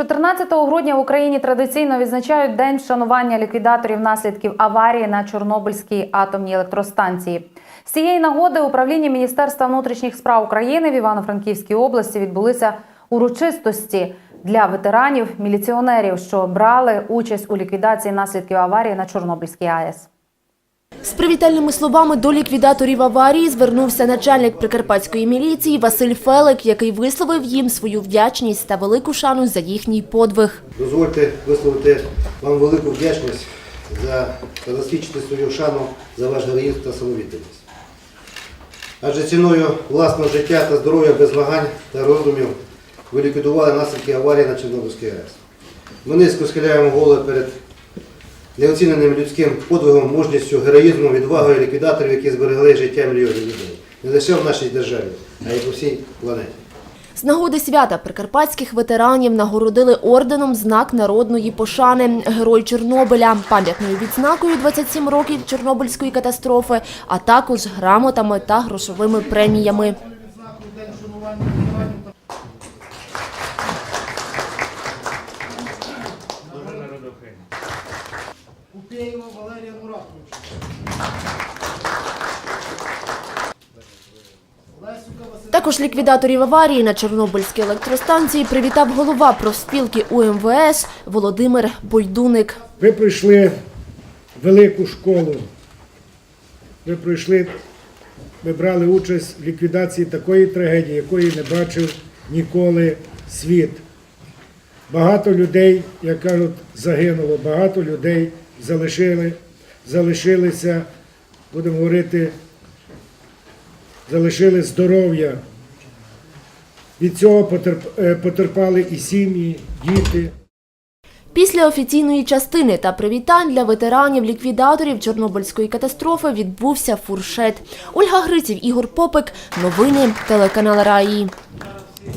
14 грудня в Україні традиційно відзначають День вшанування ліквідаторів наслідків аварії на Чорнобильській атомній електростанції. З цієї нагоди управління Міністерства внутрішніх справ України в Івано-Франківській області відбулися урочистості для ветеранів міліціонерів, що брали участь у ліквідації наслідків аварії на Чорнобильській АЕС. З привітальними словами до ліквідаторів аварії звернувся начальник прикарпатської міліції Василь Фелик, який висловив їм свою вдячність та велику шану за їхній подвиг. Дозвольте висловити вам велику вдячність за засвідчити свою шану за ваш героїзм та самовідданість. Адже ціною власного життя та здоров'я без вагань та роздумів ви ліквідували наслідки аварії на Чорнобильській АЕС. Ми низько схиляємо голови перед неоціненим людським подвигом, мужністю, героїзмом, відвагою ліквідаторів, які зберегли життя мільйонів людей. Не лише в нашій державі, а й по всій планеті. З нагоди свята прикарпатських ветеранів нагородили орденом знак народної пошани Герой Чорнобиля, пам'ятною відзнакою 27 років Чорнобильської катастрофи, а також грамотами та грошовими преміями. Купєєва Валерія Муратовича. Також ліквідаторів аварії на Чорнобильській електростанції привітав голова профспілки УМВС Володимир Бойдуник. Ви пройшли велику школу. Ви пройшли, ви брали участь в ліквідації такої трагедії, якої не бачив ніколи світ. Багато людей, як кажуть, загинуло, багато людей залишили, залишилися, будемо говорити, залишили здоров'я. Від цього е, потерпали і сім'ї, діти. Після офіційної частини та привітань для ветеранів-ліквідаторів Чорнобильської катастрофи відбувся фуршет. Ольга Гриців, Ігор Попик. Новини телеканал Раї.